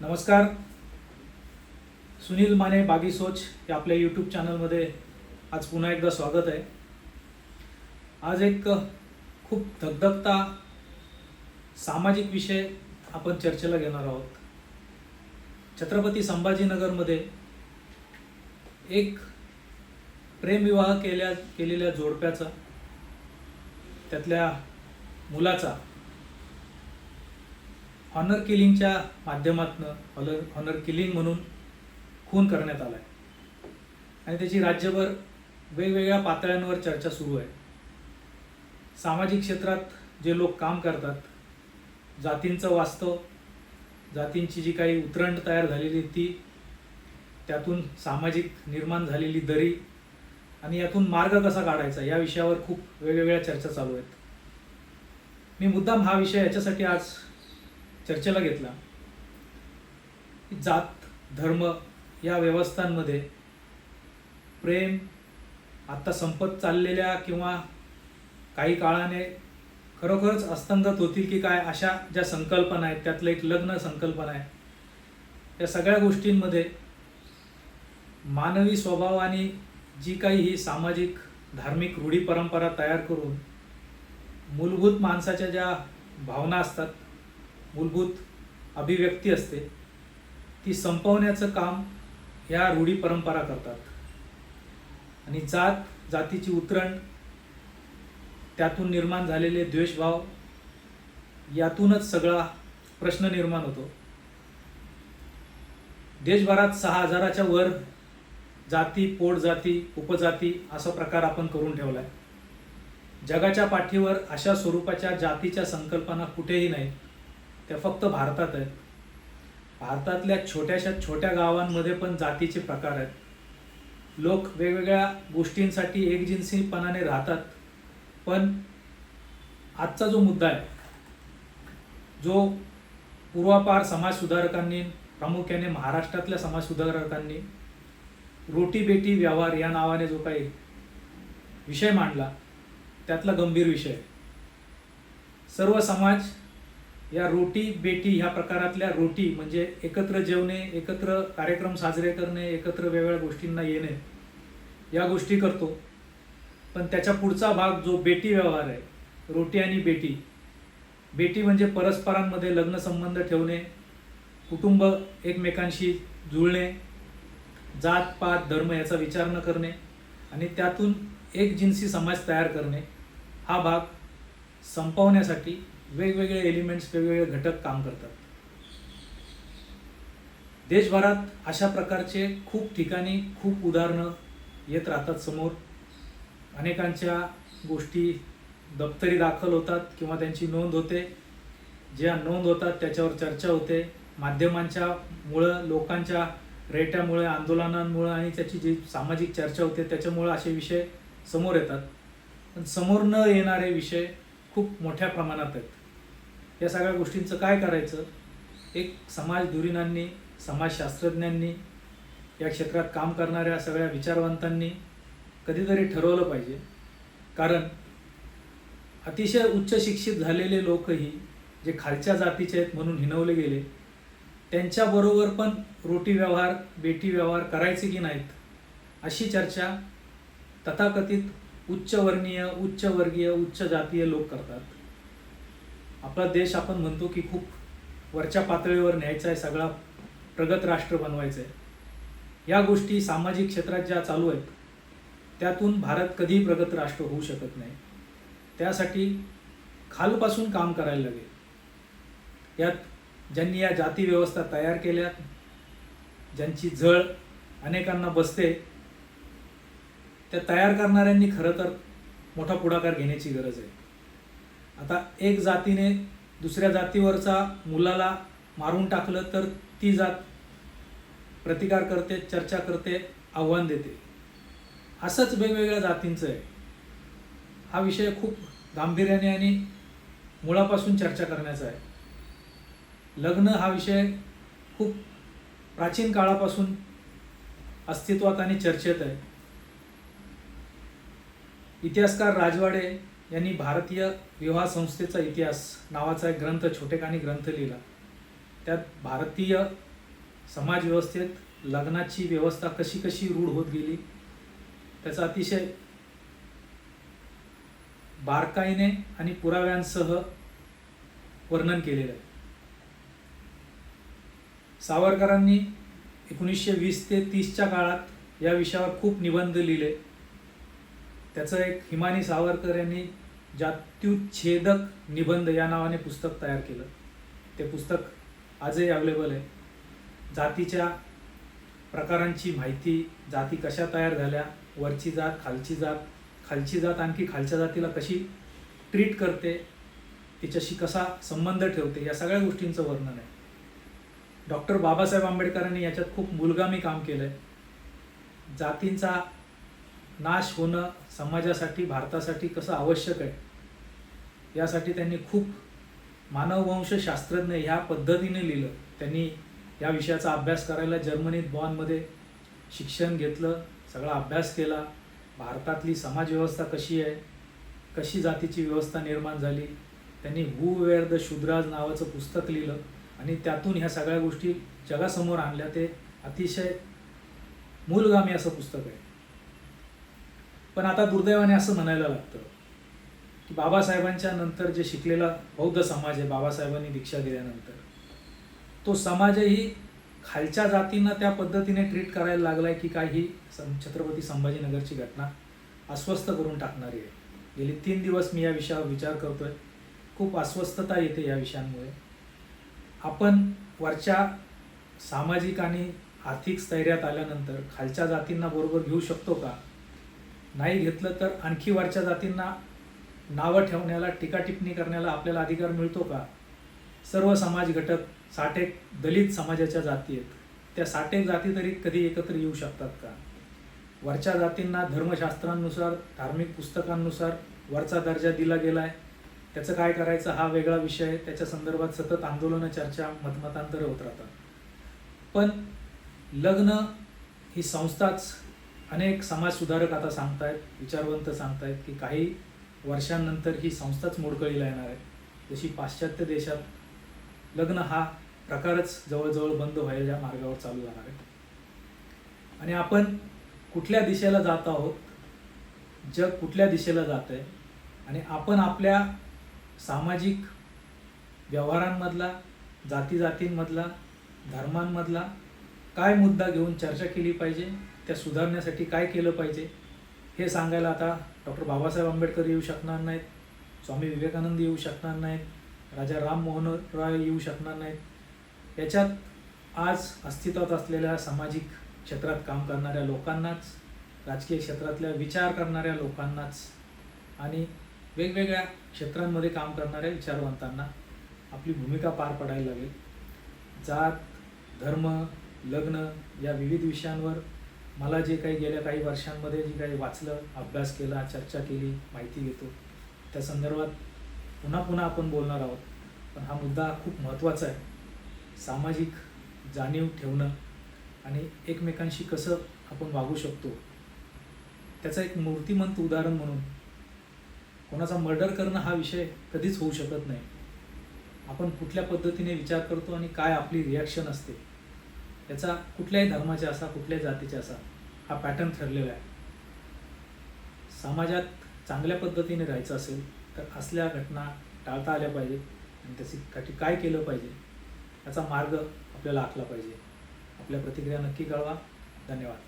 नमस्कार. सुनील माने बागी सोच या आपल्या यूट्यूब चॅनलमध्ये आज पुन्हा एकदा स्वागत आहे. आज एक खूप धगधगता सामाजिक विषय आपण चर्चेला घेणार आहोत. छत्रपती संभाजीनगरमध्ये एक प्रेमविवाह केल्या केलेल्या जोडप्याचा त्यातल्या मुलाचा हॉनर किलिंगच्या माध्यमातून हॉनर हॉनर किलिंग म्हणून खून करण्यात आला आहे आणि त्याची राज्यभर वेगवेगळ्या पातळ्यांवर चर्चा सुरू आहे. सामाजिक क्षेत्रात जे लोक काम करतात जातींचं वास्तव जातींची जी काही उतरंड तयार झालेली ती त्यातून सामाजिक निर्माण झालेली दरी आणि यातून मार्ग कसा काढायचा या विषयावर खूप वेगवेगळ्या चर्चा चालू आहेत. मी मुद्दाम हा विषय याच्यासाठी आज चर्चेला घेतला. जात धर्म या व्यवस्थांमध्ये प्रेम आत्ता संपत चाललेल्या किंवा काही काळाने खरोखरच अस्तंगत होतील की काय अशा ज्या संकल्पना आहेत त्यातलं एक लग्न संकल्पना आहे. या सगळ्या गोष्टींमध्ये मानवी स्वभावाने जी काही ही सामाजिक धार्मिक रूढी परंपरा तयार करून मूलभूत माणसाच्या ज्या भावना असतात मूलभूत अभिव्यक्ती असते. ती संपवण्याचं काम ह्या रूढी परंपरा करतात. आणि जात जातीची उतरण त्यातून निर्माण झालेले द्वेषभाव यातूनच सगळा प्रश्न निर्माण होतो. देशभरात सहा हजाराच्या वर जाती पोट जाती उपजाती असा प्रकार आपण करून ठेवलाय. जगाच्या पाठीवर अशा स्वरूपाच्या जातीच्या संकल्पना कुठेही नाहीत. त्या फक्त भारतात आहेत. भारतातल्या छोट्याशा छोट्या गावांमध्ये पण जातीचे प्रकार आहेत. लोक वेगवेगळ्या गोष्टींसाठी एकजिन्सीपणाने राहतात. पण आजचा जो मुद्दा आहे जो पूर्वापार समाजसुधारकांनी प्रामुख्याने महाराष्ट्रातल्या समाजसुधारकांनी रोटी बेटी व्यवहार या नावाने जो काही विषय मांडला त्यातला गंभीर विषय सर्व समाज या रोटी बेटी ह्या प्रकारातल्या रोटी म्हणजे एकत्र जेवणे एकत्र कार्यक्रम साजरे करणे एकत्र वेगवेगळ्या गोष्टींना येणे या गोष्टी करतो. पण त्याच्या पुढचा भाग जो बेटी व्यवहार आहे रोटी आणि बेटी बेटी म्हणजे परस्परांमध्ये लग्नसंबंध ठेवणे कुटुंब एकमेकांशी जुळणे जात पात धर्म याचा विचार न करणे आणि त्यातून एक जिन्सी समाज तयार करणे हा भाग संपवण्यासाठी वेगवेगळे एलिमेंट्स वेगवेगळे घटक काम करतात. देशभरात अशा प्रकारचे खूप ठिकाणी खूप उदाहरणं येत राहतात समोर. अनेकांच्या गोष्टी दप्तरी दाखल होतात किंवा त्यांची नोंद होते. ज्या नोंद होतात त्याच्यावर चर्चा होते. माध्यमांच्या मुळं लोकांच्या रेट्यामुळे आंदोलनांमुळं आणि त्याची जी सामाजिक चर्चा होते त्याच्यामुळं असे विषय समोर येतात. पण समोर न येणारे विषय खूप मोठ्या प्रमाणात आहेत. या सगळ्या गोष्टींचं काय करायचं? एक समाज धुरीणांनी समाजशास्त्रज्ञांनी या क्षेत्रात काम करणाऱ्या सगळ्या विचारवंतांनी कधीतरी ठरवलं पाहिजे. कारण अतिशय उच्च शिक्षित झालेले लोकही जे खालच्या जातीचे आहेत म्हणून हिनवले गेले त्यांच्याबरोबर पण रोटी व्यवहार बेटी व्यवहार करायचे की नाहीत अशी चर्चा तथाकथित उच्चवर्णीय उच्चवर्गीय उच्च जातीय लोक करतात. आपला देश आपण म्हणतो की खूप वरच्या पातळीवर न्यायचा आहे सगळा प्रगत राष्ट्र बनवायचं आहे. या गोष्टी सामाजिक क्षेत्रात ज्या चालू आहेत त्यातून भारत कधीही प्रगत राष्ट्र होऊ शकत नाही. त्यासाठी खालपासून काम करायला लागेल. यात ज्यांनी या जाती व्यवस्था तयार केल्या ज्यांची जळ अनेकांना बसते त्या तयार करणाऱ्यांनी खरं तर मोठा पुढाकार घेण्याची गरज आहे. आता एक जातीने दुसऱ्या जातीवरचा मुलाला मारून टाकलं तर ती जात प्रतिकार करते चर्चा करते आव्हान देते. असंच वेगवेगळ्या जातींचं आहे. हा विषय खूप गांभीर्याने आणि मुळापासून चर्चा करण्याचा आहे. लग्न हा विषय खूप प्राचीन काळापासून अस्तित्वात आणि चर्चेत आहे. इतिहासकार राजवाडे यांनी भारतीय विवाह संस्थेचा इतिहास नावाचा एक ग्रंथ छोटेखानी ग्रंथ लिहिला. त्यात भारतीय समाजव्यवस्थेत लग्नाची व्यवस्था कशी कशी रूढ होत गेली त्याचा अतिशय बारकाईने आणि पुराव्यांसह वर्णन केलेलं आहे. सावरकरांनी एकोणीसशे वीस ते तीसच्या काळात या विषयावर खूप निबंध लिहिले. त्याचं एक हिमानी सावरकर यांनी जात्युच्छेदक निबंध या नावाने पुस्तक तयार केलं. ते पुस्तक आजही अवेलेबल आहे. जातीच्या प्रकारांची माहिती जाती कशा तयार झाल्या वरची जात खालची जात खालची जात आणखी खालच्या जातीला कशी ट्रीट करते तिच्याशी कसा संबंध ठेवते या सगळ्या गोष्टींचं वर्णन आहे. डॉक्टर बाबासाहेब आंबेडकरांनी याच्यात खूप मुलगामी काम केलं आहे जातींचा नाश होणं समाजासाठी भारतासाठी कसं आवश्यक आहे? यासाठी त्यांनी खूप मानववंश शास्त्रज्ञ ह्या पद्धतीने लिहिलं. त्यांनी या विषयाचा अभ्यास करायला जर्मनीत बॉनमध्ये शिक्षण घेतलं सगळा अभ्यास केला. भारतातली समाजव्यवस्था कशी आहे? कशी जातीची व्यवस्था निर्माण झाली? त्यांनी हु वेअर द शुद्राज नावाचं पुस्तक लिहिलं आणि त्यातून ह्या सगळ्या गोष्टी जगासमोर आणल्या. ते अतिशय मूलगामी असं पुस्तक आहे. पण आता दुर्दैवाने असं म्हणायला लागतं. की बाबासाहेबांच्या नंतर जे शिकलेला बौद्ध समाज आहे बाबासाहेबांनी दीक्षा दिल्यानंतर तो समाजही खालच्या जातींना त्या पद्धतीने ट्रीट करायला लागलाय की काय ही सं- छत्रपती संभाजीनगरची घटना अस्वस्थ करून टाकणारी आहे. गेली तीन दिवस मी या विषयावर विचार करतोय. खूप अस्वस्थता येते या विषयांमुळे. आपण वरच्या सामाजिक आणि आर्थिक स्थैर्यात आल्यानंतर खालच्या जातींना बरोबर घेऊ शकतो का? नाही घेतलं तर आणखी वरच्या जातींना नावं ठेवण्याला टीकाटिपणी करण्याला आपल्याला अधिकार मिळतो का? सर्व समाज घटक साठेक दलित समाजाच्या जाती आहेत. त्या साठेक जाती तरी कधी एकत्र येऊ शकतात का? वरच्या जातींना धर्मशास्त्रांनुसार धार्मिक पुस्तकांनुसार वरचा दर्जा दिला गेला आहे त्याचं काय करायचं हा वेगळा विषय आहे. त्याच्या संदर्भात सतत आंदोलनं चर्चा मतमतांतरं होत राहतात. पण लग्न ही संस्थाच अनेक समाजसुधारक आता सांगतायत विचारवंत सांगतायत की काही वर्षांनंतर ही संस्थाच मोडकळीला येणार आहे. जशी पाश्चात्य देशात लग्न हा प्रकारच जवळजवळ बंद व्हायच्या मार्गावर चालू जाणार आहे. आणि आपण कुठल्या दिशेला जात आहोत? जग कुठल्या दिशेला जात आहे? आणि आपण आपल्या सामाजिक व्यवहारांमधला जाती जातींमधला धर्मांमधला काय मुद्दा घेऊन चर्चा केली पाहिजे? त्या सुधारण्यासाठी काय केलं पाहिजे हे सांगायला आता डॉक्टर बाबासाहेब आंबेडकर येऊ शकणार नाहीत स्वामी विवेकानंद येऊ शकणार नाहीत राजा राम मोहन रॉय येऊ शकणार नाहीत. याच्यात आज अस्तित्वात असलेल्या सामाजिक क्षेत्रात काम करणाऱ्या लोकांनाच राजकीय क्षेत्रातल्या विचार करणाऱ्या लोकांनाच आणि वेगवेगळ्या क्षेत्रांमध्ये काम करणाऱ्या विचारवंतांना आपली भूमिका पार पडायला लागेल. जात धर्म लग्न या विविध विषयांवर मला जे काही गेल्या काही वर्षांमध्ये जे काही वाचलं अभ्यास केला चर्चा केली माहिती घेतो त्या संदर्भात पुन्हा पुन्हा आपण बोलणार आहोत. पण हा मुद्दा खूप महत्त्वाचा आहे. सामाजिक जाणीव ठेवणं आणि एकमेकांशी कसं आपण वागू शकतो त्याचं एक मूर्तिमंत उदाहरण म्हणून कोणाचा मर्डर करणं हा विषय कधीच होऊ शकत नाही. आपण कुठल्या पद्धतीने विचार करतो आणि काय आपली रिॲक्शन असते. याचा कुठल्याही धर्माचे असा कुठल्याही जातीचे असा हा पॅटर्न ठरलेला आहे. समाजात चांगल्या पद्धतीने राहायचं असेल तर असल्या घटना टाळता आल्या पाहिजेत आणि त्याच्यासाठी काय केलं पाहिजे याचा मार्ग आपल्याला आखला पाहिजे. आपल्या प्रतिक्रिया नक्की कळवा. धन्यवाद.